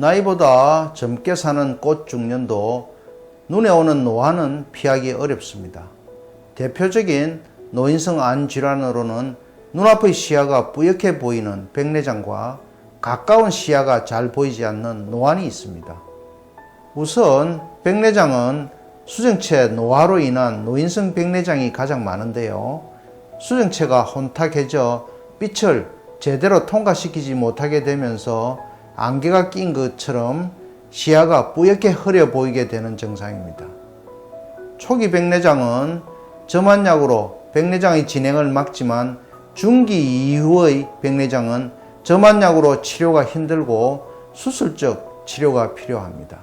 나이보다 젊게 사는 꽃 중년도 눈에 오는 노화는 피하기 어렵습니다. 대표적인 노인성 안 질환으로는 눈앞의 시야가 뿌옇게 보이는 백내장과 가까운 시야가 잘 보이지 않는 노안이 있습니다. 우선 백내장은 수정체 노화로 인한 노인성 백내장이 가장 많은데요. 수정체가 혼탁해져 빛을 제대로 통과시키지 못하게 되면서 안개가 낀 것처럼 시야가 뿌옇게 흐려 보이게 되는 증상입니다. 초기 백내장은 점안약으로 백내장의 진행을 막지만 중기 이후의 백내장은 점안약으로 치료가 힘들고 수술적 치료가 필요합니다.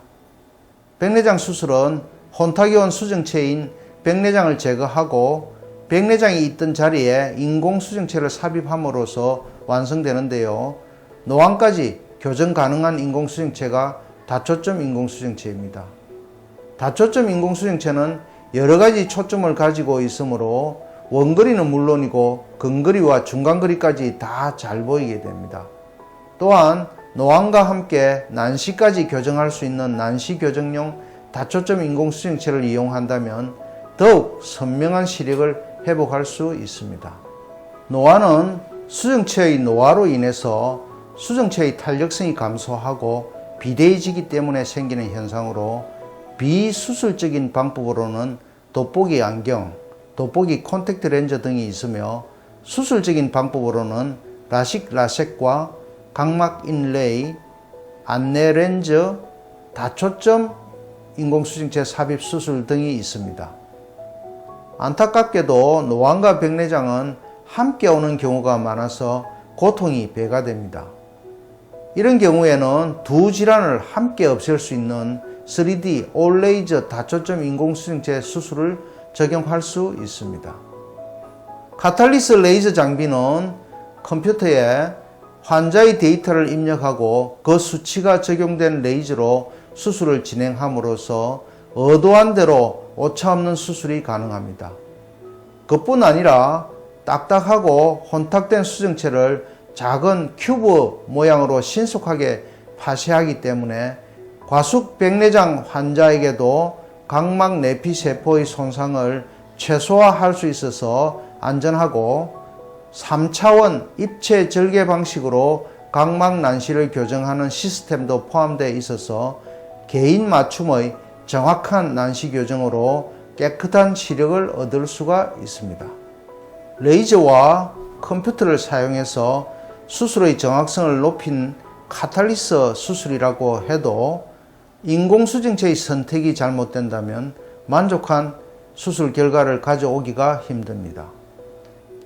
백내장 수술은 혼탁이 온 수정체인 백내장을 제거하고 백내장이 있던 자리에 인공 수정체를 삽입함으로써 완성되는데요. 노안까지 교정 가능한 인공 수정체가 다초점 인공 수정체입니다. 다초점 인공 수정체는 여러 가지 초점을 가지고 있으므로 원거리는 물론이고 근거리와 중간거리까지 다 잘 보이게 됩니다. 또한 노안과 함께 난시까지 교정할 수 있는 난시 교정용 다초점 인공 수정체를 이용한다면 더욱 선명한 시력을 회복할 수 있습니다. 노화는 수정체의 노화로 인해서 수정체의 탄력성이 감소하고 비대해지기 때문에 생기는 현상으로 비수술적인 방법으로는 돋보기 안경, 돋보기 콘택트 렌즈 등이 있으며 수술적인 방법으로는 라식 라섹과 각막 인레이, 안내 렌즈, 다초점 인공수정체 삽입 수술 등이 있습니다. 안타깝게도 노안과 백내장은 함께 오는 경우가 많아서 고통이 배가 됩니다. 이런 경우에는 두 질환을 함께 없앨 수 있는 3D 올레이저 다초점 인공수정체 수술을 적용할 수 있습니다. 카탈리스 레이저 장비는 컴퓨터에 환자의 데이터를 입력하고 그 수치가 적용된 레이저로 수술을 진행함으로써 의도한 대로 오차없는 수술이 가능합니다. 그뿐 아니라 딱딱하고 혼탁된 수정체를 작은 큐브 모양으로 신속하게 파쇄하기 때문에 과숙 백내장 환자에게도 각막 내피 세포의 손상을 최소화할 수 있어서 안전하고 3차원 입체 절개 방식으로 각막 난시를 교정하는 시스템도 포함되어 있어서 개인 맞춤의 정확한 난시 교정으로 깨끗한 시력을 얻을 수가 있습니다. 레이저와 컴퓨터를 사용해서 수술의 정확성을 높인 카탈리스 수술이라고 해도 인공수정체의 선택이 잘못된다면 만족한 수술 결과를 가져오기가 힘듭니다.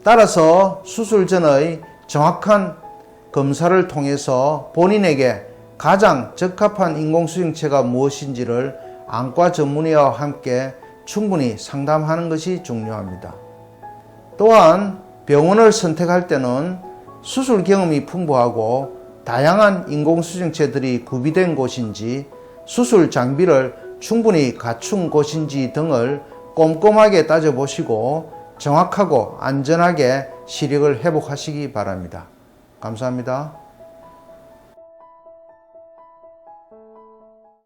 따라서 수술 전의 정확한 검사를 통해서 본인에게 가장 적합한 인공수정체가 무엇인지를 안과 전문의와 함께 충분히 상담하는 것이 중요합니다. 또한 병원을 선택할 때는 수술 경험이 풍부하고 다양한 인공수정체들이 구비된 곳인지 수술 장비를 충분히 갖춘 곳인지 등을 꼼꼼하게 따져보시고 정확하고 안전하게 시력을 회복하시기 바랍니다. 감사합니다.